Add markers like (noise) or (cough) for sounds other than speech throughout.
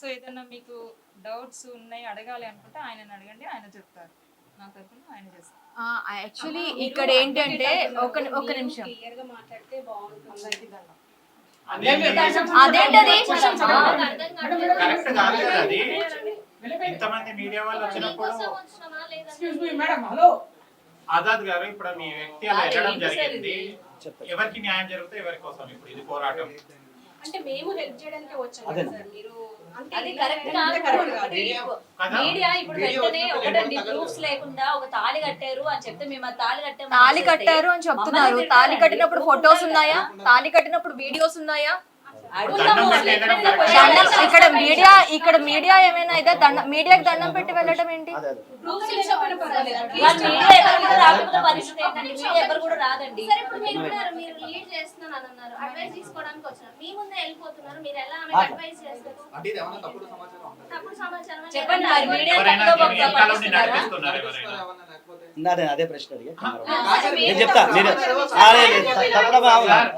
So ఏదైనా మీకు doubts ఉన్నాయి అడగాలి అనుకుంటే ఆయనని అడగండి ఆయన చెప్తారు. నా తరఫున ఆయన చేస్తారు. యాక్చువల్లీ ఇక్కడ ఏంటంటే ఒక ఒక నిమిషం. క్లియర్గా మాట్లాడితే బాగుంటుంది. అదేంటది ఇంతమంది మీడియా వాళ్ళు వచ్చినప్పుడు excuse me madam hello Azad garu ఇప్పుడు మీ వ్యక్తి అలా వెళ్ళడం జరిగింది. ఎవరికి న్యాయం జరిగితే ఎవరి కోసం ఇప్పుడు ఇది పోరాటం? అంటే మేము హెల్ప్ చేయడానికి వచ్చాం అదే. కదా సార్. మీరు అది కరెక్ట్ మీడియా ఇప్పుడు వెంటనే ఒకటండి ప్రూఫ్స్ లేకుండా ఒక తాళి కట్టారు అని చెప్తే మేము ఆ తాళి కట్టాము తాళి కట్టారు అని చెప్తున్నారు. తాళి. కట్టినప్పుడు ఫొటోస్ ఉన్నాయా? తాళి కట్టినప్పుడు వీడియోస్ ఉన్నాయా? ఇక్కడ మీడియా ఇక్కడ మీడియా ఏమైనా అయితే దండం మీడియాకి దండం పెట్టి వెళ్ళడం ఏంటి? చెప్పండి ఇందా నేను అదే ప్రశ్న అడిగా నేను మీరు చెప్తా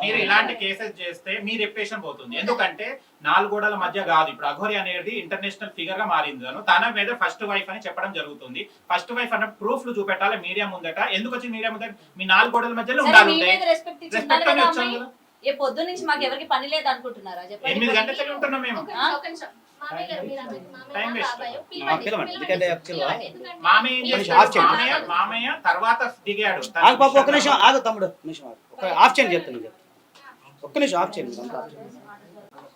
మీరు ఇలాంటి కేసెస్ చేస్తే మీ రెప్యుటేషన్ పోతుంది. ఎందుకంటే నాలుగు గోడల మధ్య కాదు. ఇప్పుడు అఘోరి అనేది ఇంటర్నేషనల్ ఫిగర్గా మారింది. అను తన మీద ఫస్ట్ వైఫ్ అని చెప్పడం జరుగుతుంది. ఫస్ట్ వైఫ్ అన్న ప్రూఫ్లు చూపెట్టాలి మీడియా ముందట. ఎందుకు వచ్చి మీడియా ముందట? మీ నాలుగు గోడల మధ్యలో ఉండాలి రెస్పెక్ట్ అని కదా వచ్చాం అమ్మాయి? కదా. ఏ పొద్దు నుంచి మాకు ఎవరికి పని లేదు అనుకుంటున్నారా చెప్పండి మామయ్య గారు తర్వాత దిగాడు. ఆగు పాప ఒక్క నిమిషం ఆగు తమ్ముడు నిమిషం ఆఫ్ చేయండి చెప్తాను. ఒక్క నిమిషం ఆఫ్ చేయండి అంతా ఆఫ్ చేయండి.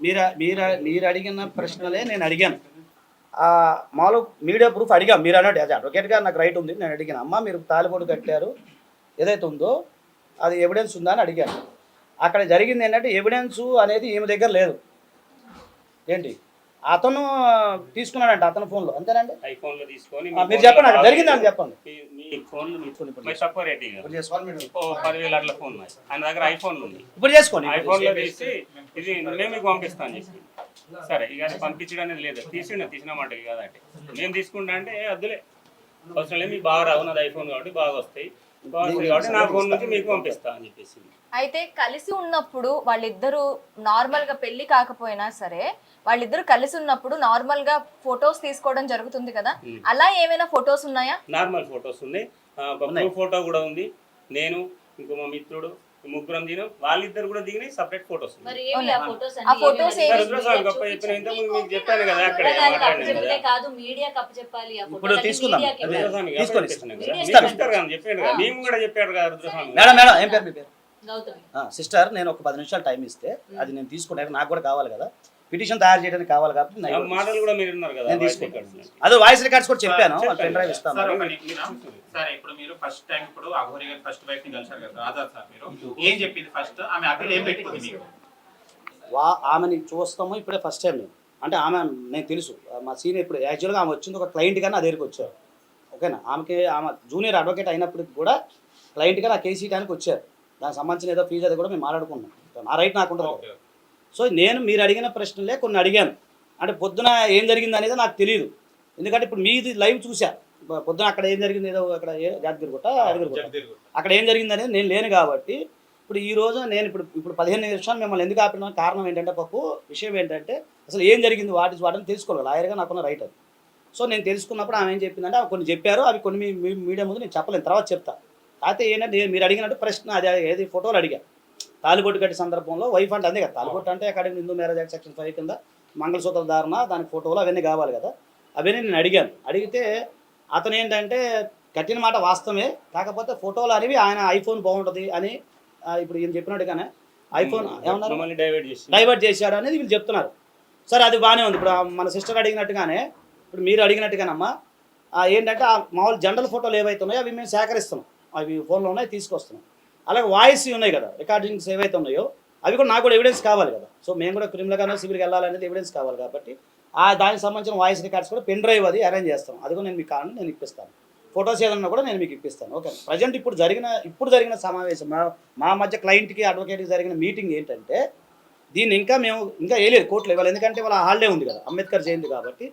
మీరు మీరు మీరు అడిగిన ప్రశ్నలే నేను అడిగాను. ఆ, మామూలు మీడియా ప్రూఫ్ అడిగాం మీరు అన్నట్టు యాజ్ అడ్వకేట్గా నాకు రైట్ ఉంది నేను అడిగాను. అమ్మ మీరు తాలిబొట్టు కట్టారు ఏదైతే ఉందో అది ఎవిడెన్స్ ఉందా అని అడిగాను. అక్కడ జరిగింది ఏంటంటే ఎవిడెన్స్ అనేది ఈమె దగ్గర లేదు. ఏంటి? అతను తీసుకున్నాడంట అతని ఫోన్లో. అంతేనండి? ఐఫోన్లో తీసుకొని మీరు చెప్పండి అక్కడ జరిగిందని చెప్పండి. మీ- ఫోన్ ఇప్పుడు తక్కువ ఓ పదివేల అట్ల ఫోన్ ఆయన దగ్గర ఐఫోన్ ఉంది ఇప్పుడు చేసుకోండి. ఐఫోన్లో తీసి ఇది మేము మీకు పంపిస్తాను చెప్పి. సరే ఇక పంపించడం అనేది లేదు. తీసిండ తీసిన మాట కాదంటే మేము తీసుకుంటా అంటే వద్దులే. అవసరం లేదు మీకు బాగా రావు నాది ఐఫోన్ కాబట్టి బాగా వస్తాయి. బాగుంటుంది కాబట్టి నా ఫోన్ నుంచి మీకు పంపిస్తా అని చెప్పేసి. అయితే కలిసి ఉన్నప్పుడు వాళ్ళిద్దరూ నార్మల్గా పెళ్ళి కాకపోయినా సరే వాళ్ళిద్దరు కలిసి ఉన్నప్పుడు నార్మల్గా ఫొటోస్ తీసుకోవడం జరుగుతుంది కదా. అలా ఏమైనా ఫొటోస్ ఉన్నాయా? నార్మల్ ఫొటోస్ ఉన్నాయి. ఫోటో కూడా ఉంది. నేను ఇంకో మా మిత్రుడు ముగ్గురం దిగినాం వాళ్ళిద్దరు కూడా దిగినాయి. సపరేట్ ఫొటోస్ ఆ? ఫొటోస్ గొప్ప చెప్పిన మీకు కదా అక్కడ. కదా మీడియా కప్పు చెప్పాలి ఇప్పుడు తీసుకుందాం. రుద్రస్వామి చెప్పాను కదా. మేము కూడా చెప్పాడు కదా రుద్రస్వామి మేడం మేడం ఏం పేరు మీ పేరు? సిస్టర్ నేను ఒక పది నిమిషాలు టైం ఇస్తే అది నేను తీసుకున్నాక నాకు కూడా కావాలి కదా. పిటిషన్ తయారు చేయడానికి కావాలి కాబట్టి మాటలు కూడా మీరు ఉన్నారు కదా నేను తీసుకుంటాను. అదే వాయిస్ రికార్డ్స్ కూడా చెప్పాను పెన్ డ్రైవ్. ఇస్తాను సార్ ఇప్పుడు మీరు ఫస్ట్ టైం ఇప్పుడు అఘోరి గారి ఫస్ట్ వైఫ్ని కలిసారు కదా ఆజాద్ సార్ మీరు. ఏం చెప్పింది ఫస్ట్ ఆమె అక్కడ ఏం పెట్టుకుంది మీకు? వా ఆమెని చూస్తాము ఇప్పుడే ఫస్ట్ టైం నేను. అంటే ఆమె నేను తెలుసు. మా సీనియర్ ఇప్పుడు యాక్చువల్గా ఆమె వచ్చింది ఒక క్లయింట్ కానీ నా దగ్గరికి వచ్చారు. ఓకేనా ఆమెకి ఆమె జూనియర్ అడ్వకేట్ అయినప్పటికి కూడా క్లయింట్గా నా కేసీ టైంకి వచ్చారు. దానికి సంబంధించిన ఏదో ఫీజు అది కూడా మేము మాట్లాడుకున్నాం నా రైట్ నాకు కదా. సో నేను మీరు అడిగిన ప్రశ్నలే కొన్ని అడిగాను. అంటే పొద్దున ఏం జరిగింది అనేది నాకు తెలియదు ఎందుకంటే ఇప్పుడు మీది లైవ్ చూసా పొద్దున అక్కడ ఏం జరిగింది? ఏదో అక్కడ ఏ- యాదగిరి గుట్ట యాదగిరి గుట్ట జగదీర్ గారు. అక్కడ ఏం జరిగింది అనేది నేను లేను కాబట్టి ఇప్పుడు ఈ రోజు నేను ఇప్పుడు ఇప్పుడు పదిహేను నిమిషాలు మిమ్మల్ని ఎందుకు ఆపిన కారణం ఏంటంటే పప్పు విషయం ఏంటంటే అసలు ఏం జరిగింది? వాటి వాటిని తెలుసుకోవాలి. లాయర్గా నాకున్న రైట్ అది. సో నేను తెలుసుకున్నప్పుడు ఆమె ఏం చెప్పిందంటే కొన్ని చెప్పారు అవి కొన్ని మీడియా ముందు నేను చెప్పలేను. తర్వాత చెప్తా. అయితే ఏంటంటే మీరు అడిగినట్టు ప్రశ్న అది ఏది ఫోటోలు అడిగా. తాలిబొట్టు కట్టే సందర్భంలో వైఫ్ అంటే అంతే కదా తాలిబొట్టు అంటే అక్కడ Hindu marriage act section five కింద మంగళసూత్ర ధారణ దానికి ఫోటోలు అవన్నీ కావాలి కదా. అవన్నీ నేను అడిగాను. అడిగితే అతను ఏంటంటే కట్టిన మాట వాస్తవమే కాకపోతే ఫోటోలు అనేవి ఆయన ఐఫోన్ బాగుంటుంది అని ఇప్పుడు ఈయన చెప్పినట్టుగానే ఐఫోన్ ఏమన్నారు? డైవర్ట్ చేశాడు అనేది వీళ్ళు చెప్తున్నారు. సరే అది బాగానే ఉంది. ఇప్పుడు మన సిస్టర్ అడిగినట్టుగానే ఇప్పుడు మీరు అడిగినట్టుగానమ్మా ఏంటంటే ఆ మామూలు జనరల్ ఫోటోలు ఏవైతే ఉన్నాయో అవి మేము సేకరిస్తున్నాం. అవి ఫోన్లో ఉన్నాయి తీసుకొస్తున్నాం. అలాగే వాయిస్ ఉన్నాయి కదా రికార్డింగ్స్ ఏవైతే ఉన్నాయో అవి కూడా నాకు కూడా ఎవిడెన్స్ కావాలి కదా. సో మేము కూడా క్రిమినల్గానో సివిల్కి వెళ్ళాలనేది ఎవిడెన్స్ కావాలి కాబట్టి ఆ దానికి సంబంధించిన వాయిస్ రికార్డ్స్ కూడా పెన్ డ్రైవ్ అది అరేంజ్ చేస్తాం. అది కూడా నేను మీకు కావాలని నేను ఇప్పిస్తాను. ఫొటోస్ ఏదన్నా కూడా నేను మీకు ఇప్పిస్తాను. ఓకే ప్రజెంట్ ఇప్పుడు జరిగిన ఇప్పుడు జరిగిన సమావేశం మా మా మధ్య క్లయింట్కి అడ్వకేట్కి జరిగిన మీటింగ్ ఏంటంటే దీన్ని ఇంకా మేము ఇంకా వేయలేదు కోర్టులో ఇవ్వాలి ఎందుకంటే వాళ్ళ హాలిడే ఉంది కదా అంబేద్కర్ జయంతి కాబట్టి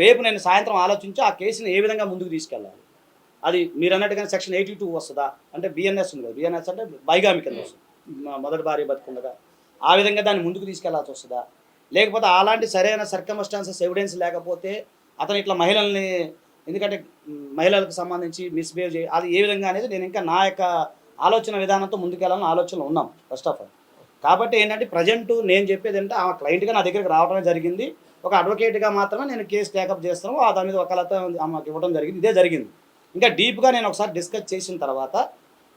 రేపు నేను సాయంత్రం ఆలోచించి ఆ కేసుని ఏ విధంగా ముందుకు తీసుకెళ్ళాలి? అది మీరు అన్నట్టుగా సెక్షన్ ఎయిటీ టూ వస్తుందా? అంటే బిఎన్ఎస్ ఉంది కదా బిఎన్ఎస్ అంటే బైగామి కింద వస్తుంది. మొదటి భార్య బతుకుండగా. ఆ విధంగా దాన్ని ముందుకు తీసుకెళ్ళాల్సి వస్తుందా? లేకపోతే అలాంటి సరైన సర్కమస్టాన్సెస్ ఎవిడెన్స్ లేకపోతే అతను ఇట్లా మహిళల్ని ఎందుకంటే మహిళలకు సంబంధించి మిస్బిహేవ్ చేయ అది ఏ విధంగా అనేది నేను ఇంకా నా యొక్క ఆలోచన విధానంతో ముందుకెళ్ళాలని ఆలోచనలో ఉన్నాం ఫస్ట్ ఆఫ్ ఆల్ కాబట్టి ఏంటంటే ప్రజెంట్ నేను చెప్పేది ఏంటంటే ఆ క్లయింట్గా నా దగ్గరికి రావడమే జరిగింది. ఒక అడ్వకేట్గా మాత్రమే నేను కేసు టేకప్ చేస్తాను దాని మీద ఒకళ్ళతో ఆమెకు ఇవ్వడం జరిగింది. ఇదే జరిగింది. ఇంకా డీప్గా నేను ఒకసారి డిస్కస్ చేసిన తర్వాత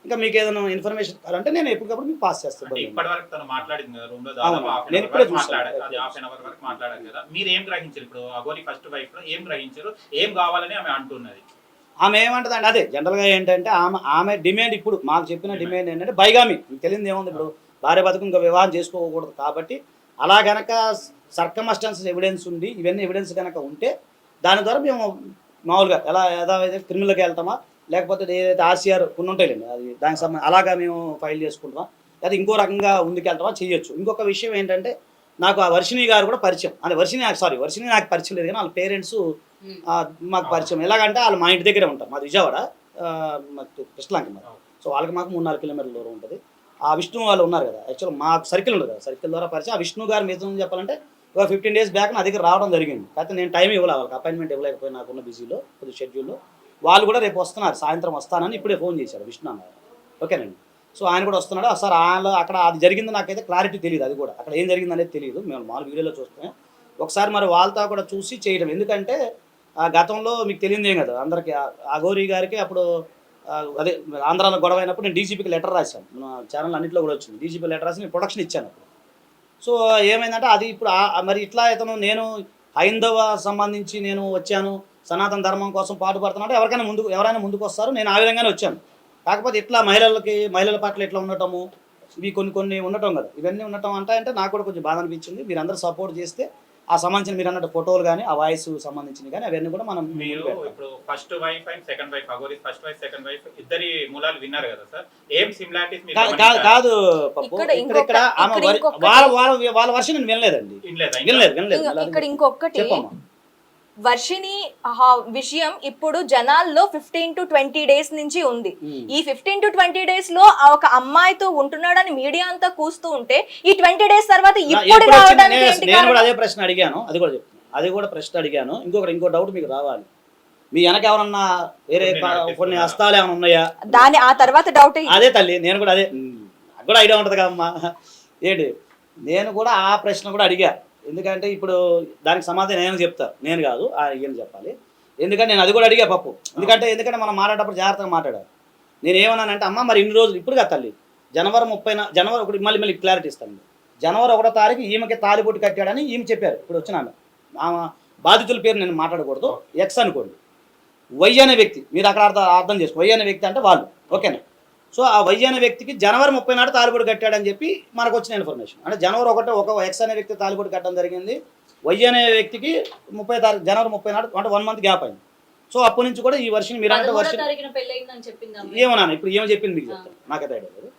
ఇంకా మీకు ఏదైనా ఇన్ఫర్మేషన్ కావాలంటే నేను ఎప్పటికప్పుడు మీకు పాస్ చేస్తాను నేను ఇప్పుడే చూస్తాను. ఆమె ఏమంటదండి అదే జనరల్గా ఏంటంటే ఆమె ఆమె డిమాండ్ ఇప్పుడు మాకు చెప్పిన డిమాండ్ ఏంటంటే బైగామి. మీకు తెలియదు ఏముంది ఇప్పుడు? భార్య బతుకు ఇంకా వివాహం చేసుకోకూడదు కాబట్టి అలా గనక సర్కమస్టాన్సెస్ ఎవిడెన్స్ ఉంది ఇవన్నీ ఎవిడెన్స్ కనుక ఉంటే దాని ద్వారా మేము మామూలుగా ఎలా ఏదైతే క్రిమినల్కి వెళ్తామా? లేకపోతే ఏదైతే ఆర్సీఆర్ కొన్ని ఉంటాయిలేండి అది దానికి సంబంధించి అలాగా మేము ఫైల్ చేసుకుంటామా? లేదా ఇంకో రకంగా ముందుకెళ్తామా చేయొచ్చు. ఇంకొక విషయం ఏంటంటే నాకు ఆ వర్షిణి గారు కూడా పరిచయం. అంటే వర్షిణి సారీ వర్షిణి నాకు పరిచయం లేదు కానీ వాళ్ళ పేరెంట్స్ మాకు పరిచయం. ఎలాగంటే వాళ్ళు మా ఇంటి దగ్గరే ఉంటారు. మాది విజయవాడ మాకు కృష్ణలంక మరి సో వాళ్ళకి మాకు మూడు నాలుగు కిలోమీటర్ల దూరం ఉంటుంది. ఆ విష్ణు వాళ్ళు ఉన్నారు కదా యాక్చువల్ మాకు సర్కిల్ ఉంటుంది కదా. సర్కిల్ ద్వారా పరిచయం. ఆ విష్ణు గారు మీద చెప్పాలంటే ఒక ఫిఫ్టీన్ డేస్ బ్యాక్ నా దగ్గర రావడం జరిగింది. కాకపోతే నేను టైం ఇవ్వలే వాళ్ళకి అపాయింట్మెంట్ ఇవ్వలేకపోయినా నాకున్న బిజీలో కొద్ది షెడ్యూల్లో వాళ్ళు కూడా రేపు వస్తున్నారు సాయంత్రం వస్తానని ఇప్పుడే ఫోన్ చేశారు విష్ణు ఓకేనండి? సో ఆయన కూడా వస్తున్నాడు. సార్ ఆయన అక్కడ అది జరిగింది నాకైతే క్లారిటీ తెలియదు అది కూడా. అక్కడ ఏం జరిగింది అనేది తెలియదు మేము మామూలు వీడియోలో చూస్తాం ఒకసారి మరి వాళ్ళతో కూడా చూసి చేయడం. ఎందుకంటే ఆ గతంలో మీకు తెలియదేం కదా. అందరికీ ఆ- అఘోరి గారికి అప్పుడు అదే ఆంధ్రాలో గొడవ అయినప్పుడు నేను డీజీపీకి లెటర్ రాశాను. మన ఛానల్ అన్నింటిలో కూడా వచ్చింది. డీజీపీ లెటర్ రాసి నేను ప్రొడక్షన్ ఇచ్చాను అప్పుడు. సో ఏమైందంటే అది ఇప్పుడు మరి ఇట్లా ఇతను నేను హైందవ సంబంధించి నేను వచ్చాను సనాతన ధర్మం కోసం పాటుపడుతున్నాడు ఎవరికైనా ముందుకు ఎవరైనా ముందుకు వస్తారు నేను ఆ విధంగానే వచ్చాను. కాకపోతే ఇట్లా మహిళలకి మహిళల పట్ల ఇట్లా ఉండటము ఇవి కొన్ని కొన్ని ఉండటం కదా. ఇవన్నీ ఉండటం అంటే అంటే నాకు కూడా కొంచెం బాధ అనిపించింది. మీరందరూ సపోర్ట్ చేస్తే ఆ సంబంధించిన మీరు అన్నట్టు ఫోటోలు కానీ ఆ వాయిస్ సంబంధించినవి కానీ అవన్నీ కూడా మనం మీరు. ఇప్పుడు first wife and second wife Aghori first wife second wife ఇద్దరి మూలాలు విన్నారు కదా సార్ ఏం సిమిలారిటీస్ కాదు. ఇక్కడ ఇక్కడ వాళ్ళ వాళ్ళ వాళ్ళ వర్షం నేను వినలేదండి వినలేదా? వినలేదు ఇక్కడ ఇంకొకటి చెప్పమ్మా వర్షిని విషయం ఇప్పుడు జనాల్లో ఫిఫ్టీన్ టు ట్వంటీ డేస్ నుంచి ఉంది. ఉమ్. ఈ ఫిఫ్టీన్ టు ట్వంటీ డేస్లో ఒక అమ్మాయితో ఉంటున్నాడని మీడియా అంతా కూస్తూ ఉంటే ఈ ట్వంటీ డేస్ తర్వాత ఇప్పుడు నేను? అదే ప్రశ్న అడిగాను. అది కూడా అది కూడా ప్రశ్న అడిగాను. ఇంకొకటి ఇంకో డౌట్ మీకు రావాలి. మీ వెనక ఎవరన్నా వేరే కొన్ని హస్తాలు ఏమైనా ఉన్నాయా? దాని ఆ తర్వాత డౌట్ అదే తల్లి నేను కూడా అదే. కూడా ఐడియా ఉంటుంది కదమ్మా. ఏంటి? నేను కూడా ఆ ప్రశ్న కూడా అడిగా. ఎందుకంటే ఇప్పుడు దానికి సమాధానం నేను చెప్తారు నేను కాదు ఆ ఈయన చెప్పాలి. ఎందుకంటే నేను అది కూడా అడిగా పప్పు. ఎందుకంటే ఎందుకంటే మనం మాట్లాడేటప్పుడు జాగ్రత్తగా మాట్లాడాలి. నేను ఏమన్నానంటే అమ్మ మరి ఇన్ని రోజులు ఇప్పుడు కదా తల్లి? జనవరి ముప్పై జనవరి ఒకటి మళ్ళీ మళ్ళీ క్లారిటీ ఇస్తాను. జనవరి ఒకటో తారీఖు ఈమెకి తాలిబొట్టు కట్టాడని ఈమె చెప్పారు. ఇప్పుడు వచ్చిన ఆమె. బాధితుల పేరు నేను మాట్లాడకూడదు. ఎక్స్ అనుకోండి. వై అనే వ్యక్తి మీరు అక్కడ అర్థం అర్థం చేసుకో. వై అనే వ్యక్తి అంటే వాళ్ళు. ఓకేనా? సో ఆ వై అనే వ్యక్తికి జనవరి ముప్పై నాడు తాలిబొట్టు కట్టాడని చెప్పి మనకు వచ్చిన ఇన్ఫర్మేషన్. అంటే జనవరి ఒకటి ఒక ఎక్స్ అనే వ్యక్తి తాలిబొట్టు కట్టడం జరిగింది. వై అనే వ్యక్తికి ముప్పై తారీఖు జనవరి ముప్పై నాడు అంటే వన్ మంత్ గ్యాప్ అయింది. సో అప్పటి నుంచి కూడా ఈ వర్షం మీరు అంటే వర్షం. ఏమన్నాను ఇప్పుడు ఏమో చెప్పింది మీకు చెప్తాను. నాకైతే ఐడియా లేదు.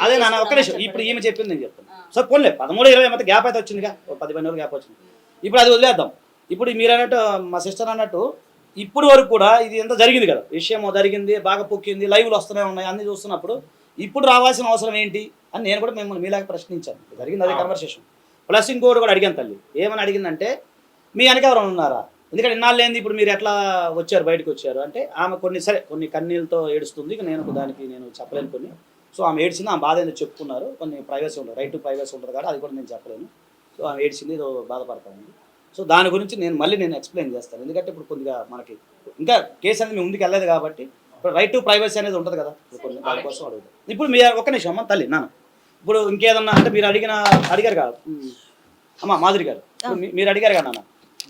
అదే నాన్న ఒక్క నిమిషం. ఇప్పుడు. ఈమె చెప్పింది నేను చెప్తాను. సో పోన్లే. పదమూడు ఇరవై మధ్య గ్యాప్ అయితే వచ్చిందిగా. పది పది గ్యాప్ వచ్చింది. ఇప్పుడు అది వదిలేద్దాం. ఇప్పుడు మీరు అన్నట్టు మా సిస్టర్ అన్నట్టు ఇప్పుడు వరకు కూడా ఇది ఎంత జరిగింది కదా? విషయం జరిగింది బాగా పొక్కింది లైవ్లు వస్తూనే ఉన్నాయి అన్ని చూస్తున్నప్పుడు ఇప్పుడు రావాల్సిన అవసరం ఏంటి అని నేను కూడా మిమ్మల్ని మీలాగా ప్రశ్నించాను. జరిగింది అదే. కన్వర్సేషన్ ప్లస్ ఇంకోటి కూడా అడిగాను తల్లి. ఏమని అడిగిందంటే మీ వెనక ఎవరైనా ఉన్నారా? ఎందుకంటే ఇన్నాళ్ళు ఏంది ఇప్పుడు మీరు ఎట్లా వచ్చారు బయటకు వచ్చారు? అంటే ఆమె కొన్ని సరే కొన్ని కన్నీళ్ళతో ఏడుస్తుంది నేను దానికి నేను చెప్పలేను కొన్ని. సో ఆమె ఏడ్చింది ఆమె బాధ ఏందో చెప్పుకున్నారు. కొన్ని ప్రైవసీ ఉంటుంది రైట్ టు ప్రైవసీ ఉంటుంది కాబట్టి అది కూడా నేను చెప్పలేను. సో ఆమె ఏడ్చింది ఏదో బాధపడతా ఉంది సో దాని గురించి నేను మళ్ళీ నేను ఎక్స్ప్లెయిన్ చేస్తాను. ఎందుకంటే ఇప్పుడు కొద్దిగా మనకి ఇంకా కేసు అనేది ముందుకు వెళ్ళలేదు కాబట్టి ఇప్పుడు రైట్ టు ప్రైవసీ అనేది ఉంటుంది కదా. ఇప్పుడు దానికోసం అడుగుతాం. ఇప్పుడు మీ ఒక నిమిషం అమ్మ తల్లి నాన్న. ఇప్పుడు ఇంకేదన్నా అంటే మీరు అడిగిన అడిగారు కదా. అమ్మ మాధురి గారు. మీరు అడిగారు కదా నాన్న.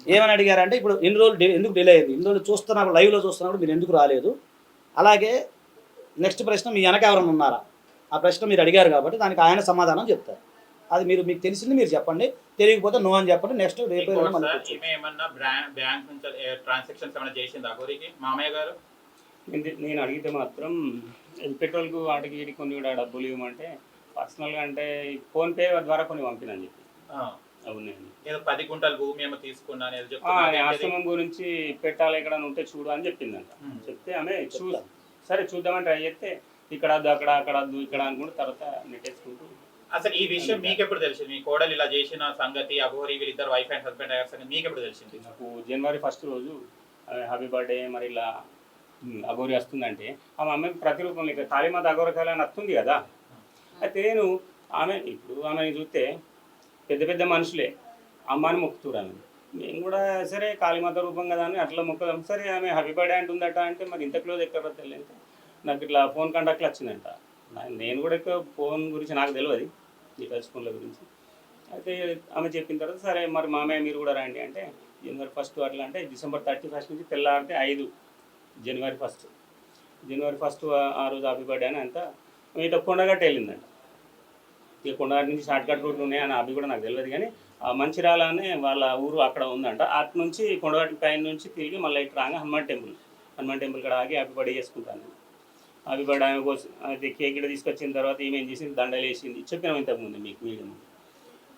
ఏమని అడిగారు అంటే ఇప్పుడు ఎన్ని రోజులు డి- ఎందుకు డిలే అయింది? ఇన్ని రోజులు చూస్తున్నప్పుడు లైవ్లో చూస్తున్నప్పుడు మీరు ఎందుకు రాలేదు? అలాగే నెక్స్ట్ ప్రశ్న మీ వెనక ఎవరైనా ఉన్నారా? ఆ ప్రశ్న మీరు అడిగారు కాబట్టి దానికి ఆయన సమాధానం చెప్తారు. అది మీరు మీకు తెలిసింది మీరు చెప్పండి. తెలియకపోతే నో అని చెప్పండి. నెక్స్ట్ రేపు బ్యాంక్ నుంచి ట్రాన్సాక్షన్స్ ఏమైనా చేసింది అగోరికి మామయ్య గారు? నేను అడిగితే మాత్రం పెట్రోల్కు వాటికి వీటికి కొన్ని కూడా డబ్బులు ఇవ్వమంటే పర్సనల్గా అంటే ఫోన్పే ద్వారా కొన్ని పంపినని చెప్పి. ఆ, అవునండి. ఏదో పది గుంటల భూమి ఏమో? ఆశ్రమం గురించి పెట్టాలి ఎక్కడ ఉంటే చూడు అని చెప్పిందంట. చెప్తే ఆమె చూ సరే చూద్దామని ట్రై చేస్తే ఇక్కడ అక్కడ అక్కడ ఇక్కడ అనుకుంటూ తర్వాత నెట్టేసుకుంటూ అసలు ఈ విషయం మీకు ఎప్పుడు తెలిసింది? మీ కోడలు ఇలా చేసిన సంగతి అఘోరి వీళ్ళిద్దరు వైఫ్ అండ్ హస్బెండ్ అయ్యారు సంగతి మీకు ఎప్పుడు తెలిసింది? నాకు జనవరి ఫస్ట్ రోజు హ్యాపీ బర్త్డే మరి ఇలా అఘోరి వస్తుందంటే ఆ మా అమ్మాయికి ప్రతిరూపం ఇక కాళీమాత అఘోరకాల అని వస్తుంది కదా. అయితే నేను ఆమె ఇప్పుడు ఆమెని చూస్తే పెద్ద పెద్ద మనుషులే అమ్మని మొక్కుతురు ఆమె. మేము కూడా సరే కాళీమాత రూపం కదా అని అట్లా మొక్కదాం. సరే ఆమె హ్యాపీ బర్త్డే అంటుందట అంటే మరి ఇంత క్లోజ్ ఎక్కడ తెలియదు నాకు ఇట్లా ఫోన్ కాంటాక్ట్లు వచ్చిందంట. నేను కూడా ఫోన్ గురించి నాకు తెలియదు ఈ టచ్ ఫోన్ల గురించి అయితే ఆమె చెప్పిన తర్వాత సరే మరి మామయ్య మీరు కూడా రండి. అంటే జనవరి ఫస్ట్ అట్లా అంటే డిసెంబర్ థర్టీ ఫస్ట్ నుంచి తెల్లారితే ఐదు జనవరి ఫస్ట్. జనవరి ఫస్ట్ ఆ రోజు హ్యాపీ బర్త్డే అని అంతా ఇట్లా కొండగట్ట వెళ్ళిందంట. ఇక కొండగట్ట నుంచి షార్ట్ కట్ రూట్లు ఉన్నాయి అని అవి కూడా నాకు తెలియదు కానీ ఆ మంచిర్యాల అనే వాళ్ళ ఊరు అక్కడ ఉందంట. అటు నుంచి కొండగట్ట పైన నుంచి తిరిగి మళ్ళీ ఇటు రాగా హనుమాన్ టెంపుల్ హనుమాన్ టెంపుల్ కూడా ఆగి హ్యాపీ బర్త్డే చేసుకుంటాను. హ్యాపీ బర్త్డే ఆమె కోసం అయితే కేక్ ఇక్కడ తీసుకొచ్చిన తర్వాత ఈమె ఏం చేసింది? దండలు వేసింది. చెప్పినాం ఇంతకుముందు మీకు వీడియో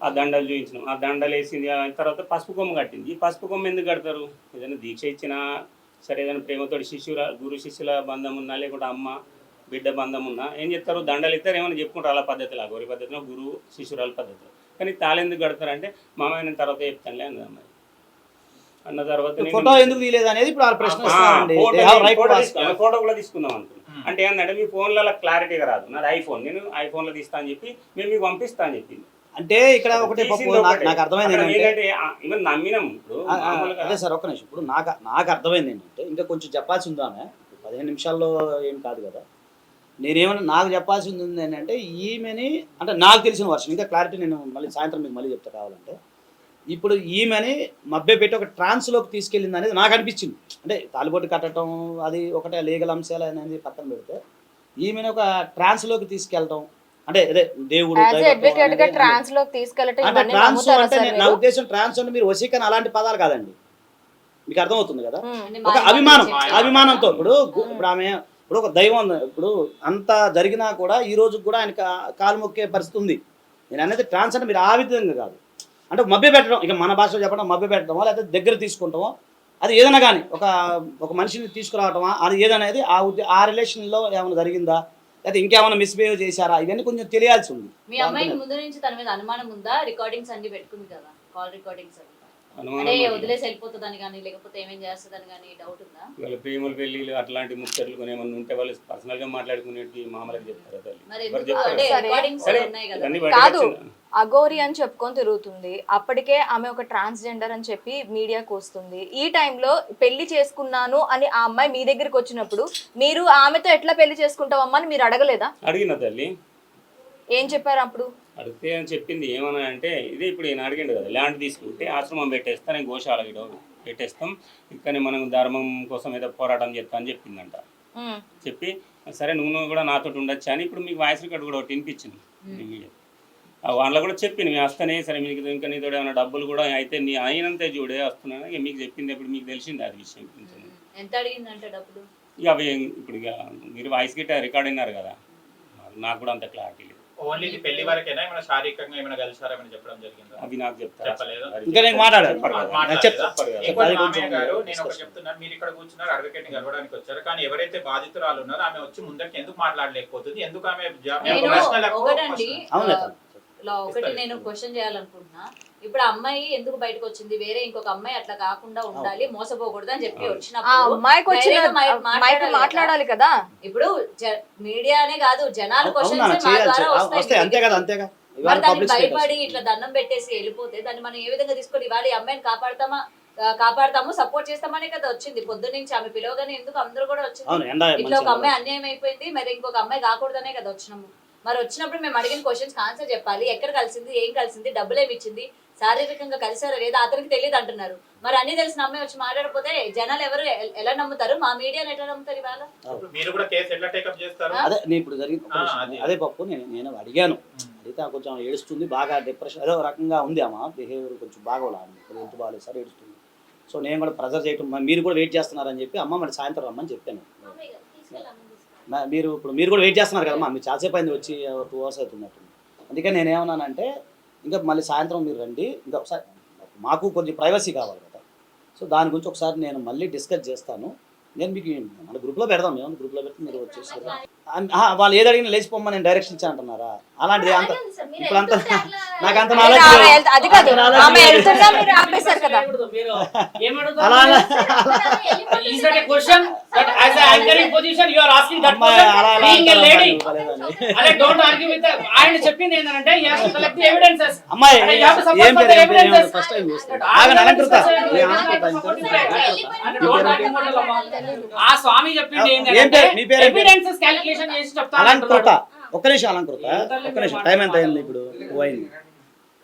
ఆ దండలు చూపించినాం. ఆ దండలు వేసింది తర్వాత పసుపు కొమ్మ కట్టింది. ఈ పసుపు కొమ్మ ఎందుకు కడతారు? ఏదైనా దీక్ష ఇచ్చినా సరే ఏదైనా ప్రేమతో శిష్యుల గురు శిష్యుల బంధం ఉన్నా లేకుంటే అమ్మ బిడ్డ బంధం ఉన్నా ఏం చెప్తారు? దండలు ఇస్తారు ఏమైనా చెప్పుకుంటారు? అలా పద్ధతిలో గౌరీ పద్ధతిలో గురువు శిష్యురాల పద్ధతిలో. కానీ తాళి ఎందుకు కడతారంటే మామయ్య తర్వాత చెప్తానులే అన్నది అమ్మాయి. అన్న తర్వాత ఫోటో ఎందుకు తీయలేదు అనేది ఇప్పుడు ప్రశ్న ఫోటో కూడా తీసుకుందాం అనుకున్నాం. Hmm. అంటే ఏంటంటే మీ ఫోన్లలో క్లారిటీగా రాదు. నాది ఐఫోన్. నేను ఐఫోన్లో తీస్తా అని చెప్పి మేము మీకు పంపిస్తా అని చెప్పింది. అంటే ఇక్కడ ఒకటి నాకు అర్థమైంది ఏంటంటే నమ్మినాం ఇప్పుడు అదే సార్ ఒక్క నిమిషం. ఇప్పుడు నాకు నాకు అర్థమైంది ఏంటంటే ఇంకా కొంచెం చెప్పాల్సి ఉందా ఆమె. పదిహేను నిమిషాల్లో ఏం కాదు కదా. నేనేమన్నా నాకు చెప్పాల్సి ఉంది ఏంటంటే ఈమెని అంటే నాకు తెలిసిన వర్షం ఇంకా క్లారిటీ నేను మళ్ళీ సాయంత్రం మీకు మళ్ళీ చెప్తా కావాలంటే ఇప్పుడు ఈమెని మభ్య పెట్టి ఒక ట్రాన్స్లోకి తీసుకెళ్ళింది అనేది నాకు అనిపించింది. అంటే తాలిబొట్టు కట్టడం అది ఒకటే లీగల్ అంశాలు అనేది పక్కన పెడితే ఈమెను ఒక ట్రాన్స్లోకి తీసుకెళ్ళడం అంటే అదే దేవుడు ట్రాన్స్లోకి తీసుకెళ్ళటం అంటే నా? ఉద్దేశం ట్రాన్స్ అంటే మీరు వసీకరణ అలాంటి పదాలు కాదండి. మీకు అర్థమవుతుంది కదా. అన్ని ఒక అభిమానం అభిమానంతో ఇప్పుడు గు- ఇప్పుడు ఆమె ఇప్పుడు ఒక దైవం ఉంది. ఇప్పుడు అంత జరిగినా కూడా ఈ రోజు కూడా ఆయన కాలు మొక్కే పరిస్థితి ఉంది. నేను అనేది ట్రాన్స్ అంటే మీరు ఆ విధంగా కాదు. అంటే మభ్య పెట్టడం ఇక మన భాషలో చెప్పడం మభ్య పెట్టడమో లేకపోతే దగ్గర తీసుకుంటామో? అది ఏదైనా కానీ ఒక ఒక మనిషిని తీసుకురావటమా అది ఏదనేది ఆ ఉద్దే ఆ రిలేషన్లో ఏమైనా జరిగిందా? లేకపోతే ఇంకేమైనా మిస్బిహేవ్ చేశారా? ఇవన్నీ కొంచెం తెలియాల్సి ఉంది. మీ అమ్మాయి ముందు నుంచి తన మీద అనుమానం ఉందా? రికార్డింగ్స్ అన్ని పెట్టుకుంది కదా కాల్ రికార్డింగ్స్ అన్ని వదిలేసి వెళ్ళిపోతుందని కానీ లేకపోతే ఏమేం చేస్తుందని కానీ డౌట్ ఉందా? వాళ్ళ ప్రేమలు పెళ్ళిళ్ళు అట్లాంటి ముచ్చట్లు కొన్ని ఏమన్నా ఉంటే వాళ్ళు పర్సనల్గా మాట్లాడుకునేటి మామూలుగా చెప్తారు తల్లి? కదా? అగోరి అని చెప్పుకొని తిరుగుతుంది. అప్పటికే ఆమె ఒక ట్రాన్స్జెండర్ అని చెప్పి మీడియాకు వస్తుంది. ఈ టైంలో పెళ్ళి చేసుకున్నాను అని ఆ అమ్మాయి మీ దగ్గరికి వచ్చినప్పుడు మీరు ఆమెతో ఎట్లా పెళ్ళి చేసుకుంటావమ్మా అని మీరు అడగలేదా? అడిగిన తల్లి. ఏం చెప్పారు అప్పుడు? అడిగితే అని చెప్పింది ఏమన్నా అంటే ఇదే ఇప్పుడు ఈయన అడిగిండు కదా ల్యాండ్ తీసుకుంటే ఆశ్రమం పెట్టేస్తా నేను గోశాల పెట్టేస్తాం కానీ మనం ధర్మం కోసం ఏదో పోరాటం చేస్తా అని చెప్పిందంట. చెప్పి సరే నువ్వు కూడా నాతో ఉండొచ్చు అని ఇప్పుడు మీకు వాయిస్ రికార్డు కూడా ఒకటి వినిపించింది వాళ్ళ కూడా చెప్పింది మీ వస్తానే సరే మీకు ఇంకా నీతో ఏమైనా డబ్బులు కూడా అయితే నీ అయినంతే చూడే వస్తున్నాను. ఇక మీకు చెప్పింది ఇప్పుడు మీకు తెలిసింది అది విషయం. ఎంత అడిగిందంటే డబ్బులు? ఇక అవి ఇప్పుడు ఇక మీరు వాయిస్ గిట్ట రికార్డ్ అయినారు కదా నాకు కూడా అంత క్లారిటీ లేదు. ఓన్లీ పెళ్ళి వరకేనా? ఏమైనా శారీరకంగా ఏమైనా కలిసారా ఏమైనా చెప్పడం జరిగిందా? అవి నాకు చెప్తారా? చెప్పలేదు. ఇంకా నేను మాట్లాడాను. గారు ఒకటి. చెప్తున్నాను. మీరు ఇక్కడ కూర్చున్నారు అడ్వకేట్ని కలవడానికి వచ్చారు. కానీ ఎవరైతే బాధితురాలు ఉన్నారో ఆమె వచ్చి ముందరికి ఎందుకు మాట్లాడలేకపోతుంది? ఎందుకు ఆమె ఇలా ఒకటి నేను క్వశ్చన్ చేయాలనుకుంటున్నా. ఇప్పుడు అమ్మాయి ఎందుకు బయటకు వచ్చింది? వేరే ఇంకొక అమ్మాయి అట్లా కాకుండా ఉండాలి మోసపోకూడదు అని చెప్పి వచ్చినప్పుడు మాట్లాడాలి కదా. ఇప్పుడు మీడియానే కాదు జనాలు క్వశ్చన్స్ మా ద్వారా. వస్తాయి అంతే. కదా పబ్లిక్ భయపడి ఇట్లా దండం పెట్టేసి వెళ్ళిపోతే దాన్ని మనం ఏ విధంగా తీసుకొని ఇవాళ ఈ అమ్మాయిని కాపాడతామా? కాపాడతాము సపోర్ట్ చేస్తామనే కదా వచ్చింది. పొద్దు నుంచి ఆమె పిలవగానే ఎందుకు అందరూ కూడా వచ్చింది? ఇట్లా ఒక అమ్మాయి అన్యాయం అయిపోయింది మరి ఇంకొక అమ్మాయి కాకూడదనే కదా వచ్చినాము. మరి వచ్చినప్పుడు మేము అడిగిన క్వశ్చన్స్ ఆన్సర్ చెప్పాలి. ఎక్కడ కలిసింది ఏం కలిసింది డబ్బులు ఏమి ఇచ్చింది శారీరకంగా కలిసారా లేదా అతనికి తెలియదు అంటున్నారు. మరి అన్ని తెలిసిన అమ్మాయి వచ్చి మాట్లాడకపోతే జనాలు ఎవరు ఎలా నమ్ముతారు? మా మీడియాని ఎట్లా నమ్ముతారు ఇవాళ? మీరు కూడా కేసు ఎట్లా టేకప్ చేస్తారు? అదే నేను ఇప్పుడు జరిగింది. అది. పప్పు నేను నేను అడిగాను. అడిగితే ఆమె కొంచెం ఏడుస్తుంది బాగా డిప్రెషన్ ఏదో రకంగా ఉంది ఆమె. బిహేవియర్ కొంచెం బాగోలే హెల్త్ బాగాలేదు సార్ ఏడుస్తుంది. సో నేను కూడా ప్రెజర్ చేయటం మరి మీరు కూడా వెయిట్ చేస్తున్నారని చెప్పి అమ్మ మరి సాయంత్రం రమ్మని చెప్పాను. మీరు ఇప్పుడు మీరు కూడా వెయిట్ చేస్తున్నారు కదమ్మా మీరు చాలాసేపు అయింది వచ్చి టూ అవర్స్ అవుతున్నట్టు. అందుకని నేను ఏమన్నానంటే ఇంకా మళ్ళీ సాయంత్రం మీరు రండి ఇంకా ఒకసారి మాకు కొంచెం ప్రైవసీ కావాలి కదా. సో దాని గురించి ఒకసారి నేను మళ్ళీ డిస్కస్ చేస్తాను. నేను మీకు మన గ్రూప్లో పెడదాం మేము గ్రూప్లో పెడితే మీరు వచ్చేసి వాళ్ళు ఏది అడిగినా లేచిపోమ్మని నేను డైరెక్షన్ ఇచ్చాను అంటున్నారా? అలాంటిది అంత ఇప్పుడు అంత (laughs) నాకు అంత నాలెడ్జ్ ఆయన చెప్పింది ఏంటంటే. అమ్మాయి ఏం. ఫస్ట్ టైం ఆ స్వామి చెప్పింది ఏంటంటే? మీ పేరు? Evidences calculation Alankrita. ఒక్క నిమిషం అలంకృత. ఒక్క నిమిషం. టైం ఎంత అయింది ఇప్పుడు? పోయింది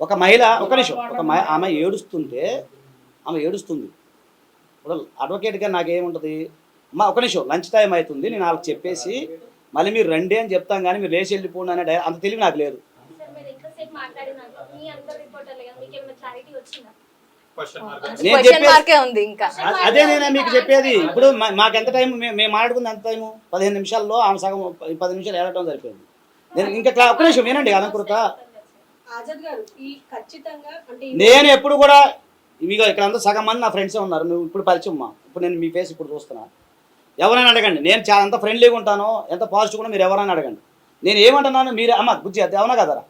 ఒక మహిళ ఒక నిమిషం. ఒక ఆమె ఏడుస్తుంటే ఆమె ఏడుస్తుంది. ఇప్పుడు అడ్వకేట్గా నాకేముంటుంది? అమ్మా ఒక నిమిషం. లంచ్ టైం అవుతుంది నేను వాళ్ళకి చెప్పేసి మళ్ళీ మీరు రండి అని చెప్తాం కానీ మీరు లేచి వెళ్ళిపోండి అనే అంత తెలివి నాకు లేదు. నేను క్వశ్చన్ చెప్పేది మార్కే ఉంది ఇంకా. అ- అదే నేను మీకు చెప్పేది. ఇప్పుడు మాకు ఎంత టైం మేము మాట్లాడుకుంది ఎంత టైము పదిహేను నిమిషాల్లో ఆమె సగం పది నిమిషాలు ఏడటం సరిపోయింది. నేను ఇంకా ఒక్క నిమిషం వినండి అలంకృత. ఆజాద్ గారు ఈ ఖచ్చితంగా అంటే ఈ- నేను ఎప్పుడు కూడా మీకు ఇక్కడ అంతా సగం మంది నా ఫ్రెండ్సే ఉన్నారు. నువ్వు ఇప్పుడు పరిచయం మా ఇప్పుడు నేను మీ ఫేస్ ఇప్పుడు చూస్తున్నా. ఎవరైనా అడగండి. నేను చాలా ఎంత ఫ్రెండ్లీగా ఉంటానో ఎంత పాజిటివ్ కూడా మీరు ఎవరైనా అడగండి. నేను ఏమంటున్నాను మీరు అమ్మ బుజ్జి అది అవునా కదరా